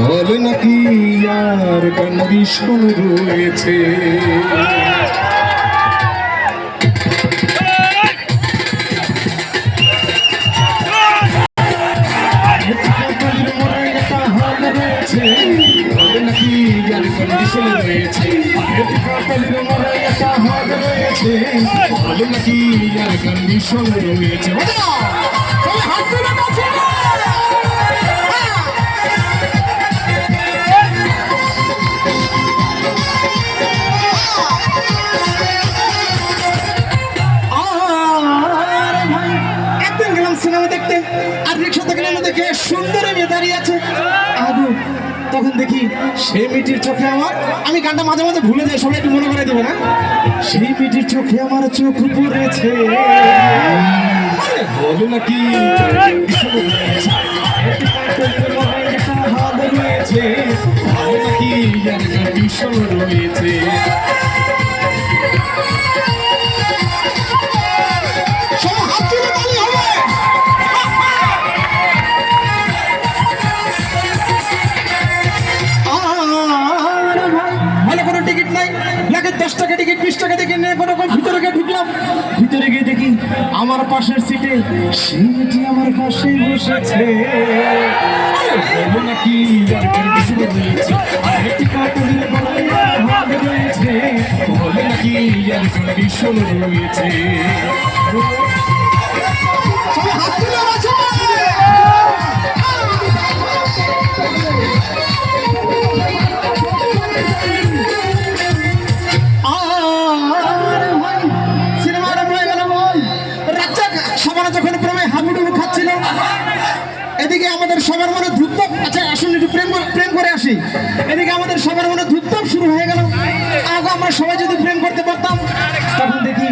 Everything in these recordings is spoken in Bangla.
হল নাকি আর কন্ডিশন রয়েছে? আর কন্ডিশন রয়েছে? আর কন্ডিশন রয়েছে? নেমে সুন্দরী মেয়ে দাঁড়িয়ে আছে। আদু তখন দেখি সেই মেয়েটির চোখে আমার আমি গানটা মাঝে মাঝে ভুলে যাই, সবাই একটু মনে করে দেবে না। সেই মেয়েটির চোখে আমার চোখ পড়েছে। হল নাকি রয়েছে। নাই দশ টাকা টিকিট বিশ টাকা টিকিট নিয়ে কোনো কোনো ভিতরে গিয়ে ঢুকলাম। ভিতরে গিয়ে দেখি আমার পাশের সিটে মেয়েটি আমার পাশে বসেছে। রয়েছে? যখন প্রেমে হাবুডুবু খাচ্ছিল, এদিকে আমাদের সবার মনে ধূপতাপ আচ্ছা আসুন একটু প্রেম প্রেম করে আসি। এদিকে আমাদের সবার মনে ধূপতাপ শুরু হয়ে গেল। আগে আমরা সবাই যদি প্রেম করতে পারতাম, তখন দেখি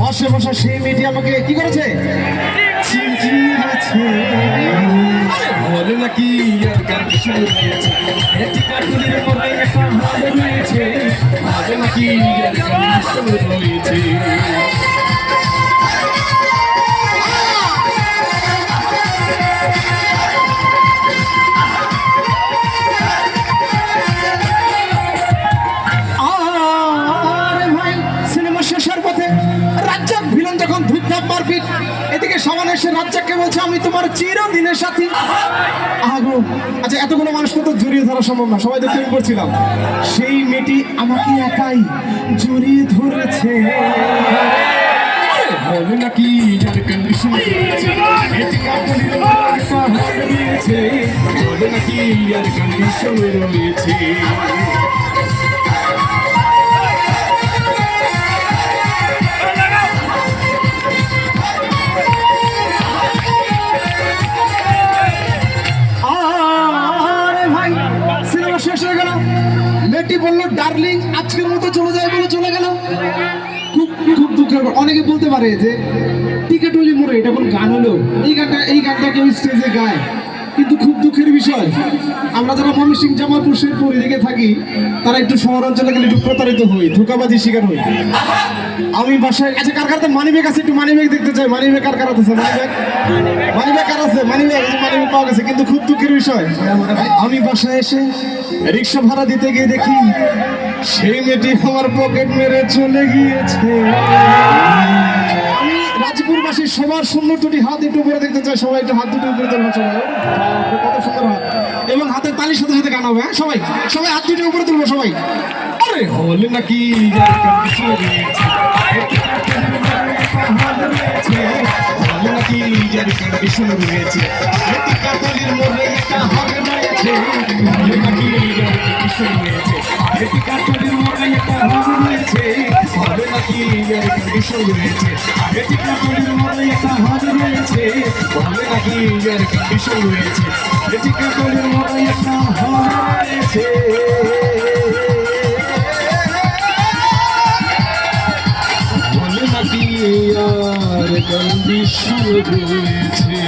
বসে বসে সেই মেয়েটি আমাকে কি করেছে। নাকি সামান এসে রাজ্জাককে বলছে, আমি তোমার চিরদিনের সাথী। আগো আচ্ছা এতগুলো মানুষকে তো জড়িয়ে ধরা সম্ভব না, সবাই তো প্রেম করছিলাম। সেই মেয়েটি আমাকে একাই জড়িয়ে ধরেছে। হল নাকি কন্ডিশন নাকি কন্ডিশন রয়েছে। ভাই সিনেমা শেষ হয়ে গেল। মেয়েটি বলল, ডার্লিং, আজকের মতো চলে যায় বলে চলে গেল। খুব খুব ব্যাপার। অনেকে বলতে পারে যে, টিকেট হলি মোড়ে এটা কোন গান হলো এই গানটা এই গানটা কেউ স্টেজে গায়। কিন্তু খুব দুঃখের বিষয়, আমরা যারা ময়মনসিং জামালপুর, শেরপুর এদিকে থাকি, তারা একটু শহর অঞ্চলে গেলে একটু প্রতারিত হই, ধোকাবাজির শিকার হই। আমি বাসায় আচ্ছা কার কার মানিব্যাগ আছে, একটু মানিব্যাগ দেখতে চাই। মানিব্যাগ কার কার আছে মানিব্যাগ? মানিব্যাগ কার আছে? মানিব্যাগ মানিব্যাগ পাওয়া গেছে, কিন্তু খুব দুঃখের বিষয়, আমি বাসায় এসে রিক্সা ভাড়া দিতে গিয়ে দেখি, সেই মেয়েটি আমার পকেট মেরে চলে গিয়েছে। আমি রাজপুরবাসী সবার সুন্দর দুটি হাত একটু উপরে দেখতে চাই। সবাই একটু হাত দুটো উপরে তুলবেন সবাই। কত সুন্দর হাত। এবং হাতের তালির সাথে সাথে গান হবে হ্যাঁ? সবাই সবাই হাত দুটো উপরে তুলবো, সবাই। আরে, হল নাকি আর কন্ডিশন একটি কাঠের মোড়ায় একটা রয়েছে হলে নাকি এয়ার কন্ডিশন রয়েছে একটি কাঠের মোড়ায় একটা হল রয়েছে হলে নাকি এয়ার কন্ডিশন রয়েছে